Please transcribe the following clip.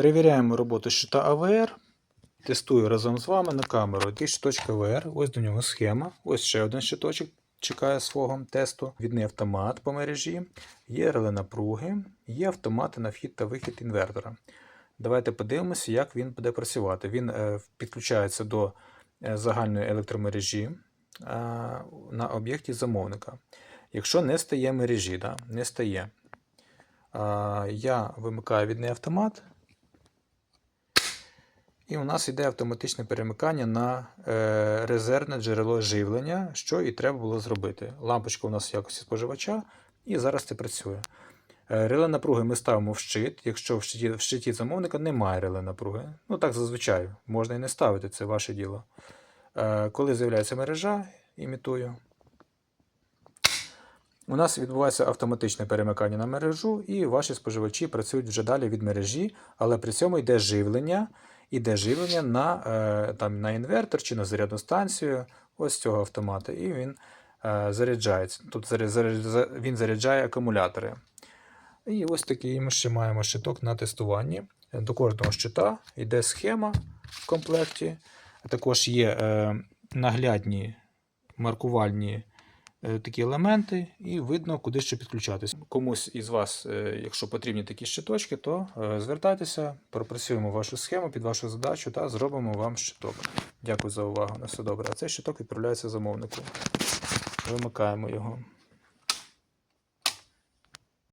Перевіряємо роботу щита АВР. Тестую разом з вами на камеру. Який щиточок АВР. Ось до нього схема. Ось ще один щиточок чекає свого тесту. Відний автомат по мережі, є реле напруги, є автомати на вхід та вихід інвертора. Давайте подивимося, як він буде працювати. Він е, підключається до е, загальної електромережі е, на об'єкті замовника. Якщо не стає мережі, да, не стає, я вимикаю відний автомат. І у нас йде автоматичне перемикання на е, резервне джерело живлення, що і треба було зробити. Лампочка у нас в якості споживача, і зараз це працює. Е, Реле напруги ми ставимо в щит, якщо в щиті, в щиті замовника немає реле напруги. Ну так зазвичай, можна і не ставити, це ваше діло. Е, Коли з'являється мережа, імітую. У нас відбувається автоматичне перемикання на мережу, і ваші споживачі працюють вже далі від мережі, але при цьому йде живлення, іде живлення на, е, там, на інвертор чи на зарядну станцію ось цього автомата, і він е, заряджається. Тут він заряджає акумулятори. І ось такий ми ще маємо щиток на тестуванні. До кожного щита йде схема в комплекті. Також є е, наглядні маркувальні такі елементи, і видно, куди ще підключатися. Комусь із вас, е, якщо потрібні такі щиточки, то е, звертайтеся, пропрацюємо вашу схему під вашу задачу та зробимо вам щиток. Дякую за увагу. На все добре. А цей щиток відправляється замовнику. Вимикаємо його.